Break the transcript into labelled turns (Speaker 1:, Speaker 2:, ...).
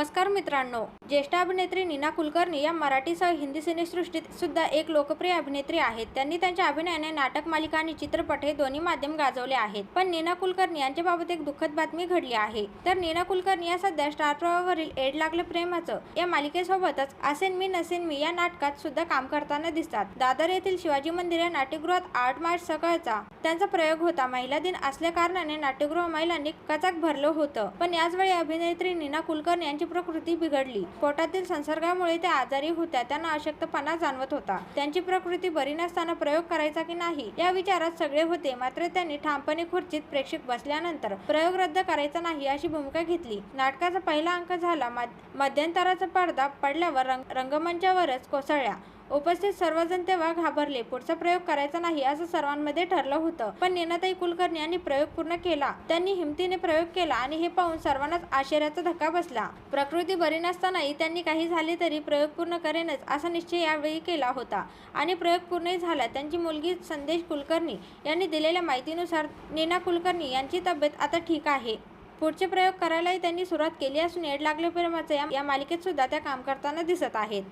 Speaker 1: नमस्कार मित्रांनो. ज्येष्ठ अभिनेत्री नीना कुलकर्णी या मराठीसह हिंदी सिनेसृष्टीत सुद्धा एक लोकप्रिय अभिनेत्री आहेत. त्यांनी त्यांच्या अभिनयाने नाटक मालिका आणि चित्रपट हे दोन्ही माध्यम गाजवले आहेत. पण नीना कुलकर्णी यांच्याबाबत एक दुःखद बातमी घडली आहे. तर नीना कुलकर्णी या सध्या स्टार प्रवाहावरील एड लागले प्रेमाचं या मालिकेसोबतच असेन मी नसेन मी या नाटकात सुद्धा काम करताना दिसतात. दादर येथील शिवाजी मंदिर या नाट्यगृहात आठ मार्च सकाळचा त्यांचा प्रयोग होता. महिला दिन असल्या कारणाने नाट्यगृह महिलांनी कचाक भरलं होतं. पण याचवेळी अभिनेत्री नीना कुलकर्णी यांची प्रकृती बिघडली. पोटातील संसर्गामुळे त्या आजारी होत्या. त्यांना अशक्तपणा जाणवत होता. त्यांची प्रकृती बरी नसताना प्रयोग करायचा की नाही या विचारात सगळे होते. मात्र त्यांनी ठामपणे खुर्चीत प्रेक्षक बसल्यानंतर प्रयोग रद्द करायचा नाही अशी भूमिका घेतली. नाटकाचा पहिला अंक झाला. मध्यंतराचा पडदा पडल्यावर रंग रंगमंचावरच कोसळल्या. उपस्थित सर्वजण तेव्हा घाबरले. पुढचा प्रयोग करायचा नाही असं सर्वांमध्ये ठरलं होतं. पण नीनाताई कुलकर्णी यांनी प्रयोग पूर्ण केला. त्यांनी हिमतीने प्रयोग केला आणि हे पाहून सर्वांनाच आश्चर्याचा धक्का बसला. प्रकृती बरी नसतानाही त्यांनी काही झाले तरी प्रयोग पूर्ण करेनच असा निश्चय यावेळी केला होता. आणि प्रयोग पूर्णही झाला. त्यांची मुलगी संदेश कुलकर्णी यांनी दिलेल्या माहितीनुसार नीना कुलकर्णी यांची तब्येत आता ठीक आहे. पुढचे प्रयोग करायलाही त्यांनी सुरुवात केली असून एड लागले प्रेमाचं या- या मालिकेत सुद्धा त्या काम करताना दिसत आहेत.